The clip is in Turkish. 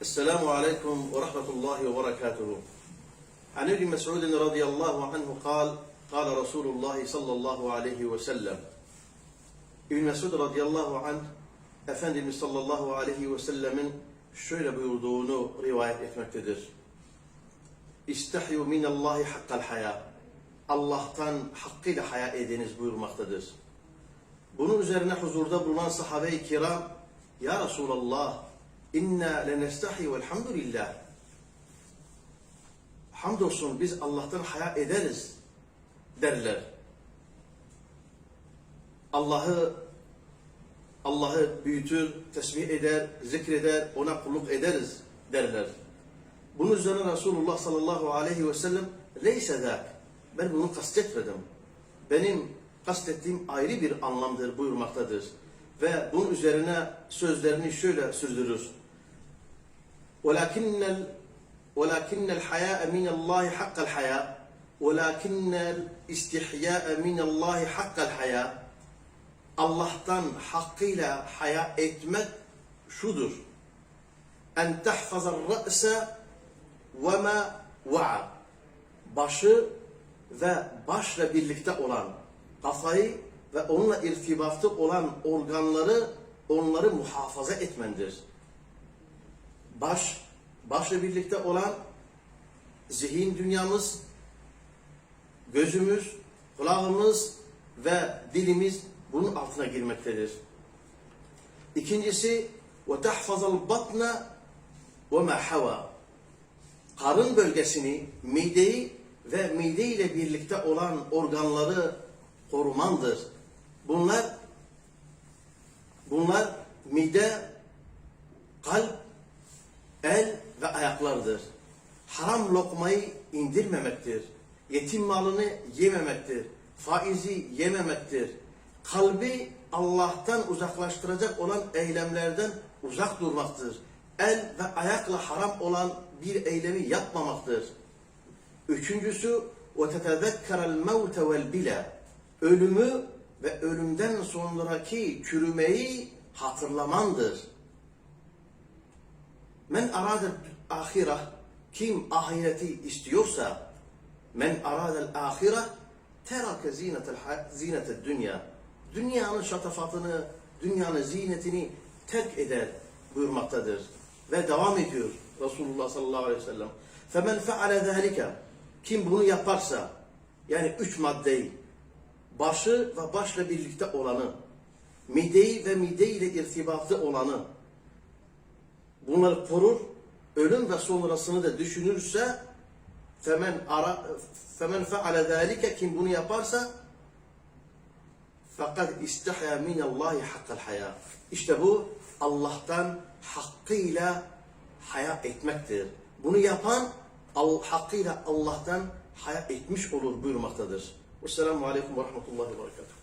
السلام عليكم ورحمة الله وبركاته. عن ابن مسعود رضي الله عنه قال قال رسول الله صلى الله عليه وسلم. ابن مسعود رضي الله عنه أفندي صلى الله عليه وسلم شير بيردونه رواية إثمتدر استحيوا من الله حق الحياة. الله تن حق الحياة إذن بير مختدر Bunun üzerine huzurda bulunan sahabe-i kiram, Ya Resulallah, inna lenestahi velhamdülillah Hamdolsun biz Allah'tan haya ederiz derler. Allah'ı Allah'ı büyütür, tesbih eder, zikreder, ona kulluk ederiz derler. Bunun üzerine Resulullah sallallahu aleyhi ve sellem leyse zâk. Ben bunu kastetmedim. Benim kastettiğim ayrı bir anlamdır buyurmaktadır. Ve bunun üzerine sözlerini şöyle sürdürür. وَلَكِنَّ وَلَكِنَّ الْحَيَاءَ مِنَ اللّٰهِ حَقَّ الْحَيَاءِ وَلَكِنَّ الْاِسْتِحْيَاءَ مِنَ اللّٰهِ حَقَّ الْحَيَاءِ Allah'tan hakkıyla haya etmek şudur. En tahfazar ra'se ve ma va'a. Başı ve başla birlikte olan kafayı ve onunla irtibatı olan organları onları muhafaza etmendir. Baş, başla birlikte olan zihin dünyamız, gözümüz, kulağımız ve dilimiz bunun altına girmektedir. İkincisi batna ve ma hava. Karın bölgesini, mideyi ve mide ile birlikte olan organları korumandır. Bunlar mide, kalp, el ve ayaklardır Haram lokmayı indirmemektir. Yetim malını yememektir. Faizi yememektir. Kalbi Allah'tan uzaklaştıracak olan eylemlerden uzak durmaktır. El ve ayakla haram olan bir eylemi yapmamaktır. Üçüncüsü وَتَتَذَكَّرَ الْمَوْتَ وَالْبِلَى Ölümü ve ölümden sonraki çürümeyi hatırlamandır. Men arada ahire kim ahireti istiyorsa men aradel ahire terake zinetel zinetel dünya dünyanın şatafatını dünyanın zinetini terk eder buyurmaktadır ve devam ediyor Resulullah sallallahu aleyhi ve sellem. Femen feale zâlike kim bunu yaparsa yani üç maddeyi başı ve başla birlikte olanı mideyi ve mide ile olanı bunları korur, ölüm ve sonrasını da düşünürse femen ara femen feale zalike kim bunu yaparsa fakat istahya min Allahi hakkal haya. İşte bu Allah'tan hakkıyla haya etmektir. Bunu yapan hakkıyla Allah'tan haya etmiş olur buyurmaktadır. Vesselamu aleyküm ve rahmetullahi ve berekatuhu.